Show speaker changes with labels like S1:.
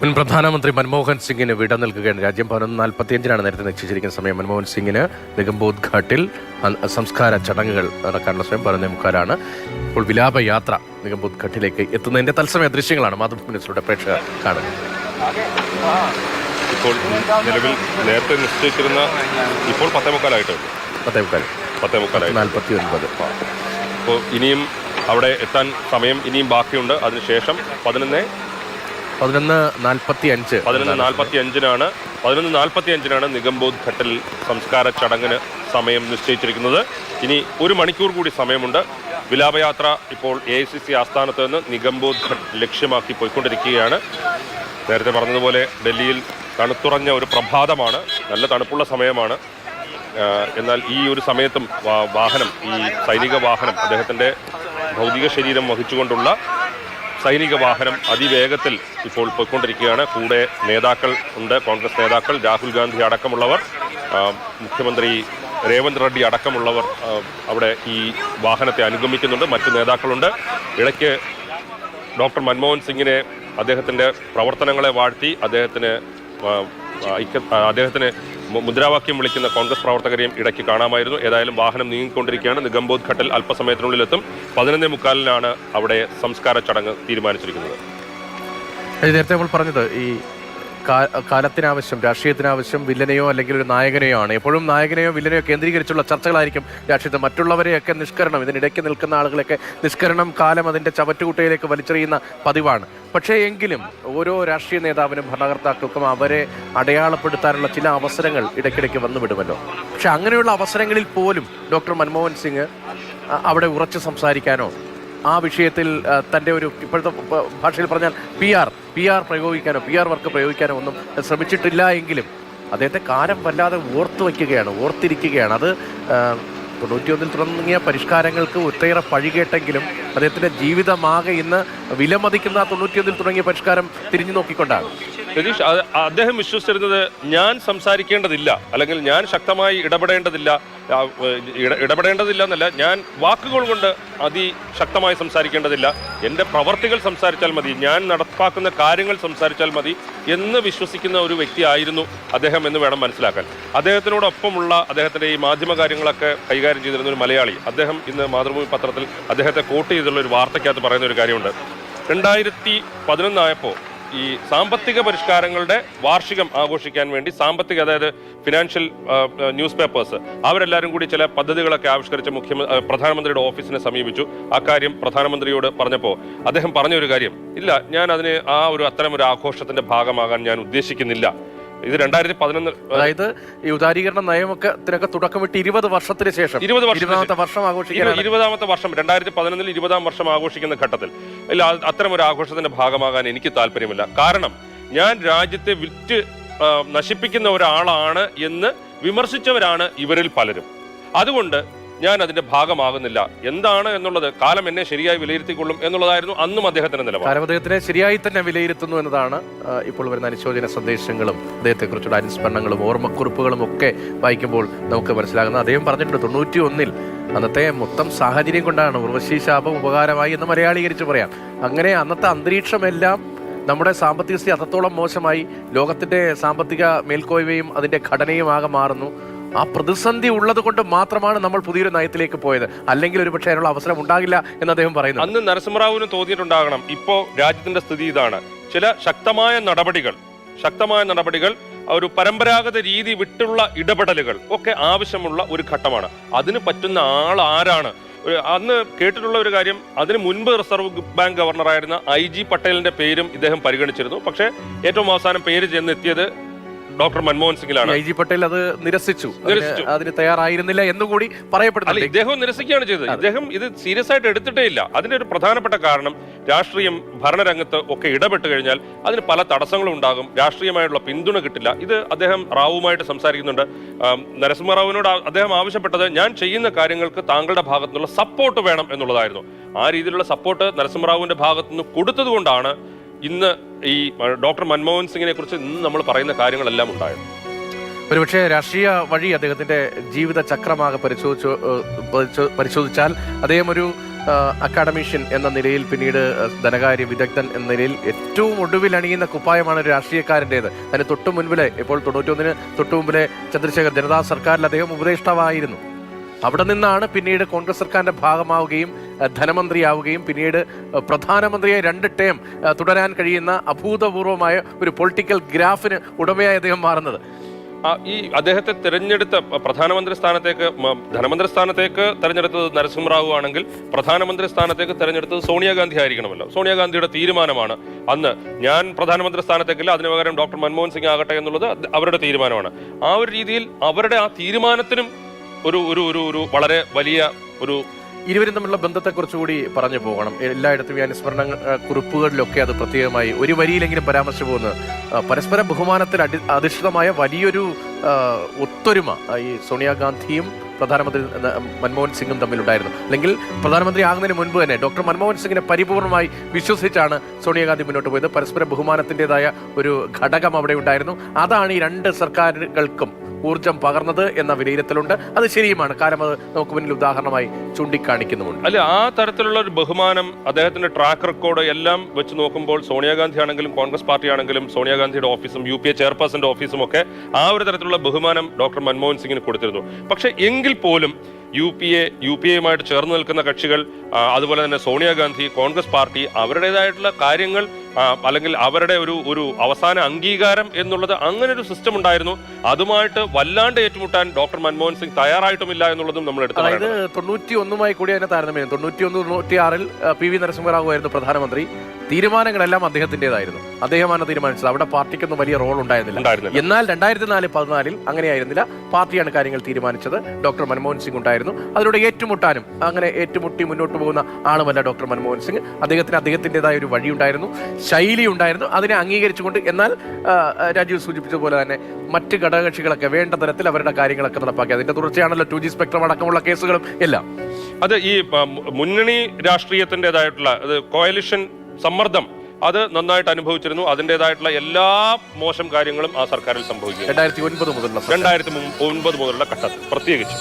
S1: മുൻ പ്രധാനമന്ത്രി മൻമോഹൻ സിംഗിന് വിട നൽകുകയാണ്. രാജ്യം പതിനൊന്ന് നാൽപ്പത്തിയഞ്ചിനാണ് നേരത്തെ നിശ്ചയിച്ചിരിക്കുന്ന സമയം. മൻമോഹൻ സിംഗിന് നിഗംബോധ് ഘാട്ടിൽ സംസ്കാര ചടങ്ങുകൾ നടക്കാനുള്ള സമയം പതിനൊന്നേ മുക്കാലാണ്. ഇപ്പോൾ വിലാപയാത്ര നിഗംബോധ് ഘട്ടിലേക്ക് എത്തുന്നതിന്റെ തത്സമയ ദൃശ്യങ്ങളാണ് മാതൃഭൂമിനിലൂടെ പ്രേക്ഷകർ കാണുന്നത്.
S2: ഇപ്പോൾ നിലവിൽ നേരത്തെ നിശ്ചയിച്ചിരുന്ന ഇപ്പോൾ പത്തേ മുക്കാലായിട്ടുണ്ട്
S1: പത്തേ മുക്കാൽ.
S2: പത്തേ മുക്കാലായി.
S1: നാൽപ്പത്തി ഒൻപത്
S2: അപ്പോൾ ഇനിയും അവിടെ എത്താൻ സമയം ഇനിയും ബാക്കിയുണ്ട്. അതിനുശേഷം പതിനൊന്ന്
S1: പതിനൊന്ന് നാൽപ്പത്തി അഞ്ച്
S2: പതിനൊന്ന് നാൽപ്പത്തി അഞ്ചിനാണ് പതിനൊന്ന് നാൽപ്പത്തി അഞ്ചിനാണ് നിഗംബോധ് ഘട്ടിൽ സംസ്കാര ചടങ്ങിന് സമയം നിശ്ചയിച്ചിരിക്കുന്നത്. ഇനി ഒരു മണിക്കൂർ കൂടി സമയമുണ്ട്. വിലാപയാത്ര ഇപ്പോൾ എ ഐ സി സി ആസ്ഥാനത്ത് നിന്ന് നിഗംബോധ് ഘട്ട് ലക്ഷ്യമാക്കി പോയിക്കൊണ്ടിരിക്കുകയാണ്. നേരത്തെ പറഞ്ഞതുപോലെ ഡൽഹിയിൽ തണുത്തുറഞ്ഞ ഒരു പ്രഭാതമാണ്. നല്ല തണുപ്പുള്ള സമയമാണ്. എന്നാൽ ഈ ഒരു സമയത്തും വാഹനം ഈ സൈനിക വാഹനം അദ്ദേഹത്തിന്റെ ഭൗതിക ശരീരം വഹിച്ചുകൊണ്ടുള്ള സൈനിക വാഹനം അതിവേഗത്തിൽ ഇപ്പോൾ പോയിക്കൊണ്ടിരിക്കുകയാണ്. കൂടെ നേതാക്കൾ ഉണ്ട്. കോൺഗ്രസ് നേതാക്കൾ രാഹുൽ ഗാന്ധി അടക്കമുള്ളവർ മുഖ്യമന്ത്രി രേവന്ത് റെഡ്ഡി അടക്കമുള്ളവർ അവിടെ ഈ വാഹനത്തെ അനുഗമിക്കുന്നുണ്ട്. മറ്റു നേതാക്കളുണ്ട്. ഇടയ്ക്ക് ഡോക്ടർ മൻമോഹൻ സിംഗിനെ അദ്ദേഹത്തിന്റെ പ്രവർത്തനങ്ങളെ വാഴ്ത്തി അദ്ദേഹത്തിന് ഐക്യ അദ്ദേഹത്തിന് മുദ്രാവാക്യം വിളിക്കുന്ന കോൺഗ്രസ് പ്രവർത്തകരെയും ഇടയ്ക്ക് കാണാമായിരുന്നു. ഏതായാലും വാഹനം നീങ്ങിക്കൊണ്ടിരിക്കുകയാണ്. നിഗംബോധ് ഘട്ടിൽ അല്പസമയത്തിനുള്ളിലെത്തും. പതിനൊന്നേ മുക്കാലിനാണ് അവിടെ സംസ്കാര ചടങ്ങ് തീരുമാനിച്ചിരിക്കുന്നത്.
S1: നേരത്തെ നമ്മൾ പറഞ്ഞത് ഈ കാലത്തിനാവശ്യം രാഷ്ട്രീയത്തിനാവശ്യം വില്ലനെയോ അല്ലെങ്കിൽ ഒരു നായകനെയോ ആണ്. എപ്പോഴും നായകനെയോ വില്ലനെയോ കേന്ദ്രീകരിച്ചുള്ള ചർച്ചകളായിരിക്കും രാഷ്ട്രീയത്തിൽ. മറ്റുള്ളവരെയൊക്കെ നിഷ്കരണം ഇതിനിടയ്ക്ക് നിൽക്കുന്ന ആളുകളൊക്കെ നിഷ്കരണം കാലം അതിന്റെ ചവറ്റുകുട്ടയിലേക്ക് വലിച്ചെറിയുന്ന പതിവാണ്. പക്ഷേ എങ്കിലും ഓരോ രാഷ്ട്രീയ നേതാവിനും ഭരണകർത്താക്കൾക്കും അവരെ അടയാളപ്പെടുത്താനുള്ള ചില അവസരങ്ങൾ ഇടയ്ക്കിടയ്ക്ക് വന്നുവിടുമല്ലോ പക്ഷെ അങ്ങനെയുള്ള അവസരങ്ങളിൽ പോലും ഡോക്ടർ മൻമോഹൻ സിംഗ് അവിടെ ഉറച്ചു സംസാരിക്കാനോ ആ വിഷയത്തിൽ തന്റെ ഒരു ഇപ്പോഴത്തെ ഭാഷയിൽ പറഞ്ഞാൽ പി ആർ പി ആർ പ്രയോഗിക്കാനോ പി ആർ വർക്ക് പ്രയോഗിക്കാനോ ഒന്നും ശ്രമിച്ചിട്ടില്ല എങ്കിലും അദ്ദേഹത്തെ കാലം വല്ലാതെ ഓർത്തു വയ്ക്കുകയാണ് ഓർത്തിരിക്കുകയാണ്. അത് തൊണ്ണൂറ്റിയൊന്നിൽ തുടങ്ങിയ പരിഷ്കാരങ്ങൾക്ക് ഒറ്റയേറെ പഴികേട്ടെങ്കിലും അദ്ദേഹത്തിന്റെ ജീവിതമാകെ ഇന്ന് വിലമതിക്കുന്ന തൊണ്ണൂറ്റിയൊന്നിൽ തുടങ്ങിയ പരിഷ്കാരം തിരിഞ്ഞു നോക്കിക്കൊണ്ടാണ്.
S2: അത് അദ്ദേഹം വിശ്വസിച്ചിരുന്നത് ഞാൻ സംസാരിക്കേണ്ടതില്ല അല്ലെങ്കിൽ ഞാൻ ശക്തമായി ഇടപെടേണ്ടതില്ല ഇടപെടേണ്ടതില്ല എന്നല്ല ഞാൻ വാക്കുകൾ കൊണ്ട് അതിശക്തമായി സംസാരിക്കേണ്ടതില്ല. എന്റെ പ്രവർത്തികൾ സംസാരിച്ചാൽ മതി ഞാൻ നടപ്പാക്കുന്ന കാര്യങ്ങൾ സംസാരിച്ചാൽ മതി എന്ന് വിശ്വസിക്കുന്ന ഒരു വ്യക്തിയായിരുന്നു അദ്ദേഹം എന്ന് വേണം മനസ്സിലാക്കാൻ. അദ്ദേഹത്തിനോടൊപ്പമുള്ള അദ്ദേഹത്തിന്റെ ഈ മാധ്യമ കാര്യങ്ങളൊക്കെ കൈകാര്യം ചെയ്തിരുന്ന ഒരു മലയാളി. അദ്ദേഹം ഇന്ന് മാതൃഭൂമി പത്രത്തിൽ അദ്ദേഹത്തെ കോട്ട് ചെയ്തിട്ടുള്ള ഒരു വാർത്തയ്ക്കകത്ത് പറയുന്ന ഒരു കാര്യമുണ്ട്. രണ്ടായിരത്തി പതിനൊന്നായപ്പോൾ ഈ സാമ്പത്തിക പരിഷ്കാരങ്ങളുടെ വാർഷികം ആഘോഷിക്കാൻ വേണ്ടി സാമ്പത്തിക അതായത് ഫിനാൻഷ്യൽ ന്യൂസ് പേപ്പേഴ്സ് അവരെല്ലാവരും കൂടി ചില പദ്ധതികളൊക്കെ ആവിഷ്കരിച്ച് മുഖ്യമന്ത്രി പ്രധാനമന്ത്രിയുടെ ഓഫീസിനെ സമീപിച്ചു. അക്കാര്യം പ്രധാനമന്ത്രിയോട് പറഞ്ഞപ്പോൾ അദ്ദേഹം പറഞ്ഞൊരു കാര്യം. ഇല്ല ഞാൻ അതിന് ആ ഒരു അത്തരം ഒരു ആഘോഷത്തിന്റെ ഭാഗമാകാൻ ഞാൻ ഉദ്ദേശിക്കുന്നില്ല. ഇത് രണ്ടായിരത്തി പതിനൊന്ന്
S1: അതായത് ഈ ഉദാരീകരണ നയമൊക്കെ ഇതിനൊക്കെ തുടക്കമിട്ട് ഇരുപത് വർഷത്തിന് ശേഷം
S2: ഇരുപത്
S1: ഇരുപതാമത്തെ വർഷം ആഘോഷിക്കുന്ന
S2: ഇരു- ഇരുപതാമത്തെ വർഷം രണ്ടായിരത്തി പതിനൊന്നിൽ ഇരുപതാം വർഷം ആഘോഷിക്കുന്ന ഘട്ടത്തിൽ. ഇല്ല അത്തരം ഒരു ആഘോഷത്തിന്റെ ഭാഗമാകാൻ എനിക്ക് താല്പര്യമില്ല. കാരണം ഞാൻ രാജ്യത്തെ വിറ്റ് നശിപ്പിക്കുന്ന ഒരാളാണ് എന്ന് വിമർശിച്ചവരാണ് ഇവരിൽ പലരും. അതുകൊണ്ട് ഞാൻ അതിന്റെ ഭാഗമാകുന്നില്ല. എന്താണ് എന്നുള്ളത് കാലം എന്നെ ശരിയായി വിലയിരുത്തിക്കൊള്ളും എന്നുള്ളതായിരുന്നു അന്നും അദ്ദേഹത്തിന്റെ നിലപാട്.
S1: അദ്ദേഹത്തിനെ ശരിയായി തന്നെ വിലയിരുത്തുന്നു എന്നതാണ് ഇപ്പോൾ വരുന്ന അനുശോചന സന്ദേശങ്ങളും അദ്ദേഹത്തെക്കുറിച്ചുള്ള അനുസ്മരണങ്ങളും ഓർമ്മക്കുറിപ്പുകളും ഒക്കെ വായിക്കുമ്പോൾ നമുക്ക് മനസ്സിലാകുന്നത്. അദ്ദേഹം പറഞ്ഞിട്ടുണ്ട് തൊണ്ണൂറ്റി ഒന്നിൽ അന്നത്തെ മൊത്തം സാഹചര്യം കൊണ്ടാണ് ഉർവശി ശാപം ഉപകാരമായി എന്ന് മലയാളീകരിച്ച് പറയാം. അങ്ങനെ അന്നത്തെ അന്തരീക്ഷമെല്ലാം നമ്മുടെ സാമ്പത്തിക സ്ഥിതി അത്രത്തോളം മോശമായി ലോകത്തിന്റെ സാമ്പത്തിക മേൽക്കോയ്മയും അതിന്റെ ഘടനയും ആകെ മാറുന്നു. ആ പ്രതിസന്ധി ഉള്ളത് കൊണ്ട് മാത്രമാണ് നമ്മൾ പുതിയൊരു നയത്തിലേക്ക് പോയത്. അല്ലെങ്കിൽ ഒരു പക്ഷേ അതിനുള്ള അവസരം ഉണ്ടാകില്ല എന്ന് അദ്ദേഹം പറയുന്നു.
S2: അന്ന് നരസിംഹറാവുവിന് തോന്നിയിട്ടുണ്ടാകണം ഇപ്പോ രാജ്യത്തിന്റെ സ്ഥിതി ഇതാണ്. ചില ശക്തമായ നടപടികൾ ശക്തമായ നടപടികൾ ഒരു പരമ്പരാഗത രീതി വിട്ടുള്ള ഇടപെടലുകൾ ഒക്കെ ആവശ്യമുള്ള ഒരു ഘട്ടമാണ്. അതിന് പറ്റുന്ന ആൾ ആരാണ്? അന്ന് കേട്ടിട്ടുള്ള ഒരു കാര്യം അതിന് മുൻപ് റിസർവ് ബാങ്ക് ഗവർണറായിരുന്ന ഐ ജി പട്ടേലിന്റെ പേരും ഇദ്ദേഹം പരിഗണിച്ചിരുന്നു. പക്ഷേ ഏറ്റവും അവസാനം പേര് ചെന്നെത്തിയത് ഡോക്ടർ മൻമോഹൻ സിംഗിലാണ്.
S1: ഐ ജി പട്ടേൽ അത് നിരസിച്ചു.
S2: നിരസിച്ചു.
S1: അതിന് തയ്യാറായിരുന്നില്ല എന്നുകൂടി
S2: അല്ല
S1: പറയപ്പെടുന്നുണ്ട്.
S2: ഇദ്ദേഹം നിരസിക്കുകയാണ് ചെയ്തത്. ഇദ്ദേഹം ഇത് സീരിയസ് ആയിട്ട് എടുത്തിട്ടേ ഇല്ല. അതിന്റെ ഒരു പ്രധാനപ്പെട്ട കാരണം രാഷ്ട്രീയം ഭരണരംഗത്ത് ഒക്കെ ഇടപെട്ട് കഴിഞ്ഞാൽ അതിന് പല തടസ്സങ്ങളും ഉണ്ടാകും. രാഷ്ട്രീയമായിട്ടുള്ള പിന്തുണ കിട്ടില്ല. ഇത് അദ്ദേഹം റാവുമായിട്ട് സംസാരിക്കുന്നുണ്ട്. ആം, നരസിംഹറാവുവിനോട് ആ- അദ്ദേഹം ആവശ്യപ്പെട്ടത് ഞാൻ ചെയ്യുന്ന കാര്യങ്ങൾക്ക് താങ്കളുടെ ഭാഗത്തുനിന്നുള്ള സപ്പോർട്ട് വേണം എന്നുള്ളതായിരുന്നു. ആ രീതിയിലുള്ള സപ്പോർട്ട് നരസിംഹറാവുവിന്റെ ഭാഗത്തുനിന്ന് കൊടുത്തതുകൊണ്ടാണ് ഇന്ന് ഈ ഡോക്ടർ മൻമോഹൻ സിംഗിനെ കുറിച്ച് ഇന്ന് നമ്മൾ പറയുന്ന കാര്യങ്ങളെല്ലാം ഉണ്ടായത്
S1: ഒരുപക്ഷെ രാഷ്ട്രീയ വഴി അദ്ദേഹത്തിന്റെ ജീവിത ചക്രമാകെ പരിശോധിച്ചു പരിശോധിച്ചാൽ അദ്ദേഹം ഒരു അക്കാഡമീഷ്യൻ എന്ന നിലയിൽ പിന്നീട് ധനകാര്യ വിദഗ്ധൻ എന്ന നിലയിൽ ഏറ്റവും ഒടുവിൽ അണിയുന്ന കുപ്പായമാണ് ഒരു രാഷ്ട്രീയക്കാരന്റേത് അതിന് തൊട്ടു മുൻപിലെ ഇപ്പോൾ തൊണ്ണൂറ്റൊന്നിന് തൊട്ടു മുമ്പിലെ ചന്ദ്രശേഖർ ജനതാ സർക്കാരിൽ അദ്ദേഹം ഉപദേഷ്ടാവായിരുന്നു. അവിടെ നിന്നാണ് പിന്നീട് കോൺഗ്രസ് സർക്കാരിന്റെ ഭാഗമാവുകയും ധനമന്ത്രിയാവുകയും പിന്നീട് പ്രധാനമന്ത്രിയായി പ്രധാനമന്ത്രിയെ രണ്ട് ടേം തുടരാൻ കഴിയുന്ന അഭൂതപൂർവമായ ഒരു പൊളിറ്റിക്കൽ ഗ്രാഫിന് ഉടമയായി അദ്ദേഹം മാറുന്നത്.
S2: ഈ അദ്ദേഹത്തെ തിരഞ്ഞെടുത്ത പ്രധാനമന്ത്രി സ്ഥാനത്തേക്ക് ധനമന്ത്രി സ്ഥാനത്തേക്ക് തെരഞ്ഞെടുത്തത് നരസിംഹറാവു ആണെങ്കിൽ പ്രധാനമന്ത്രി സ്ഥാനത്തേക്ക് തെരഞ്ഞെടുത്തത് സോണിയാഗാന്ധി ആയിരിക്കണമല്ലോ. സോണിയാഗാന്ധിയുടെ തീരുമാനമാണ് അന്ന് ഞാൻ പ്രധാനമന്ത്രി സ്ഥാനത്തേക്കില്ല അതിനു പകരം ഡോക്ടർ മൻമോഹൻ സിംഗ് ആകട്ടെ എന്നുള്ളത് അവരുടെ തീരുമാനമാണ്. ആ ഒരു രീതിയിൽ അവരുടെ ആ തീരുമാനത്തിനും ഒരു ഒരു ഒരു വളരെ വലിയ ഒരു
S1: ഇരുവരും തമ്മിലുള്ള ബന്ധത്തെക്കുറിച്ച് കൂടി പറഞ്ഞു പോകണം. എല്ലായിടത്തും ഈ അനുസ്മരണ കുറിപ്പുകളിലൊക്കെ അത് പ്രത്യേകമായി ഒരു വരിയിലെങ്കിലും പരാമർശിച്ചു പോകുന്നത് പരസ്പര ബഹുമാനത്തിൽ അടി അധിഷ്ഠിതമായ വലിയൊരു ഒത്തൊരുമ ഈ സോണിയാഗാന്ധിയും പ്രധാനമന്ത്രി മൻമോഹൻ സിംഗും തമ്മിലുണ്ടായിരുന്നു. അല്ലെങ്കിൽ പ്രധാനമന്ത്രി ആകുന്നതിന് മുൻപ് തന്നെ ഡോക്ടർ മൻമോഹൻ സിംഗിനെ പരിപൂർണമായി വിശ്വസിച്ചാണ് സോണിയാഗാന്ധി മുന്നോട്ട് പോയത്. പരസ്പര ബഹുമാനത്തിന്റെതായ ഒരു ഘടകം അവിടെ ഉണ്ടായിരുന്നു. അതാണ് ഈ രണ്ട് സർക്കാരുകൾക്കും ഊർജം പകർന്നത് എന്ന വിലയിരുത്തലുണ്ട്. അത് ശരിയുമാണ്. കാരണം അത് നമുക്ക് മുന്നിൽ ഉദാഹരണമായി ചൂണ്ടിക്കാണിക്കുന്നുമുണ്ട്.
S2: അല്ല ആ തരത്തിലുള്ള ഒരു ബഹുമാനം അദ്ദേഹത്തിന്റെ ട്രാക്ക് റെക്കോർഡ് എല്ലാം വെച്ച് നോക്കുമ്പോൾ സോണിയാഗാന്ധി ആണെങ്കിലും കോൺഗ്രസ് പാർട്ടി ആണെങ്കിലും സോണിയാഗാന്ധിയുടെ ഓഫീസും യു പി എ ചെയർപേഴ്സന്റെ ഓഫീസും ഒക്കെ ആ ഒരു തരത്തിലുള്ള ബഹുമാനം ഡോക്ടർ മൻമോഹൻ സിംഗിന് കൊടുത്തിരുന്നു. പക്ഷെ എങ്കിൽ പോലും U P A U P എയുമായിട്ട് ചേർന്ന് നിൽക്കുന്ന കക്ഷികൾ അതുപോലെ തന്നെ സോണിയാഗാന്ധി കോൺഗ്രസ് പാർട്ടി അവരുടേതായിട്ടുള്ള കാര്യങ്ങൾ അല്ലെങ്കിൽ അവരുടെ ഒരു ഒരു അവസാന അംഗീകാരം എന്നുള്ളത് അങ്ങനെ ഒരു സിസ്റ്റം ഉണ്ടായിരുന്നു. അതുമായിട്ട് വല്ലാണ്ട് ഏറ്റുമുട്ടാൻ ഡോക്ടർ മൻമോഹൻ സിംഗ് തയ്യാറായിട്ടുമില്ല എന്നുള്ളതും നമ്മൾ എടുത്തു
S1: അതായത്. തൊണ്ണൂറ്റി ഒന്നുമായി കൂടി അതിനെ താരതമ്യം തൊണ്ണൂറ്റി ഒന്ന് തൊണ്ണൂറ്റി ആറിൽ പി വി നരസിംഹറാവു ആയിരുന്നു പ്രധാനമന്ത്രി. തീരുമാനങ്ങളെല്ലാം അദ്ദേഹത്തിന്റെതായിരുന്നു. അദ്ദേഹമാണ് തീരുമാനിച്ചത്. അവിടെ പാർട്ടിക്കൊന്നും വലിയ റോൾ ഉണ്ടായിരുന്നില്ല. എന്നാൽ രണ്ടായിരത്തി നാല് പതിനാലിൽ അങ്ങനെയായിരുന്നില്ല. പാർട്ടിയാണ് കാര്യങ്ങൾ തീരുമാനിച്ചത്. ഡോക്ടർ മൻമോഹൻ സിംഗ് ഉണ്ടായിരുന്നു. അതിലൂടെ ഏറ്റുമുട്ടാനും അങ്ങനെ ഏറ്റുമുട്ടി മുന്നോട്ട് പോകുന്ന ആളുമല്ല ഡോക്ടർ മൻമോഹൻ സിംഗ്. അദ്ദേഹത്തിന് അദ്ദേഹത്തിന്റെതായ ഒരു വഴി ഉണ്ടായിരുന്നു ശൈലി ഉണ്ടായിരുന്നു. അതിനെ അംഗീകരിച്ചുകൊണ്ട് എന്നാൽ രാജീവ് സൂചിപ്പിച്ചതുപോലെ തന്നെ മറ്റ് ഘടകകക്ഷികളൊക്കെ വേണ്ട തരത്തിൽ അവരുടെ കാര്യങ്ങളൊക്കെ നടപ്പാക്കി. അതിന്റെ തുടർച്ചയാണല്ലോ ടു ജി സ്പെക്ട്രം അടക്കമുള്ള കേസുകളും എല്ലാം.
S2: അത് ഈ മുന്നണി രാഷ്ട്രീയത്തിന്റെതായിട്ടുള്ള അത് കോയലിഷൻ സമ്മർദ്ദം. അത് നന്നായിട്ട് അനുഭവിച്ചിരുന്നു. അതിന്റെതായിട്ടുള്ള എല്ലാ മോശം കാര്യങ്ങളും ആ സർക്കാരിൽ സംഭവിക്കും
S1: രണ്ടായിരത്തി ഒൻപത് മുതലുള്ള.
S2: രണ്ടായിരത്തി ഒൻപത് മുതലുള്ള ഘട്ടത്തിൽ പ്രത്യേകിച്ച്.